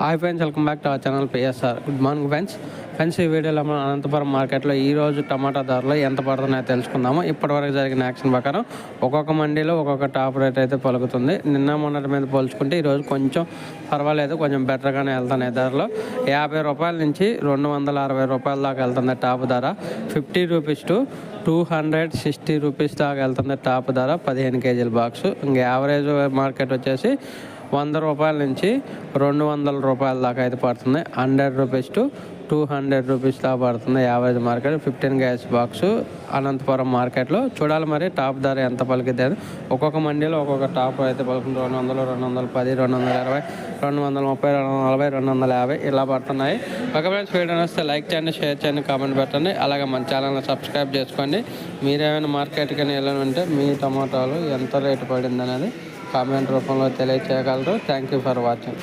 Hi friends welcome back to our channel PSR good morning friends friends ఈ వీడియోలో మనం అనంతపురం మార్కెట్లో ఈరోజు టమాటా ధరలు ఎంత పడుతున్నాయో తెలుసుకుందాము. ఇప్పటివరకు జరిగిన యాక్షన్ ప్రకారం ఒక్కొక్క మండీలో ఒక్కొక్క టాప్ రేట్ అయితే పలుకుతుంది. నిన్న మొన్నటి మీద పోల్చుకుంటే ఈరోజు కొంచెం పర్వాలేదు కొంచెం బెటర్గానే వెళ్తున్నాయి ధరలు. యాభై రూపాయల నుంచి రెండు వందల అరవై రూపాయల దాకా వెళ్తుంది టాప్ ధర. Fifty rupees to two hundred sixty rupees దాకా వెళ్తుంది టాప్ ధర పదిహేను కేజీల బాక్స్. ఇంకా యావరేజ్ మార్కెట్ వచ్చేసి వంద రూపాయల నుంచి రెండు వందల రూపాయల దాకా అయితే పడుతుంది. Hundred rupees to two hundred rupees దాకా పడుతుంది. Average market fifteen gas box Anantapuram మార్కెట్లో. చూడాలి మరి టాప్ ధర ఎంత పలికిద్ది అని. ఒక్కొక్క మండీలో ఒక్కొక్క టాప్ అయితే పలుకుతుంది. రెండు వందలు రెండు వందల పది రెండు వందల ఇరవై రెండు వందల ముప్పై రెండు వందల నలభై రెండు వందల యాభై ఇలా పడుతున్నాయి. ఒక ఫ్రెండ్స్ వీడియో వస్తే లైక్ చేయండి షేర్ చేయండి కామెంట్ పెట్టండి. అలాగే మన ఛానల్ని సబ్స్క్రైబ్ చేసుకోండి. మీరేమైనా మార్కెట్కి వెళ్ళాలంటే మీ టమాటాలు ఎంత రేటు పడింది అనేది కామెంట్ రూపంలో తెలియచేయగలరు. Thank you for watching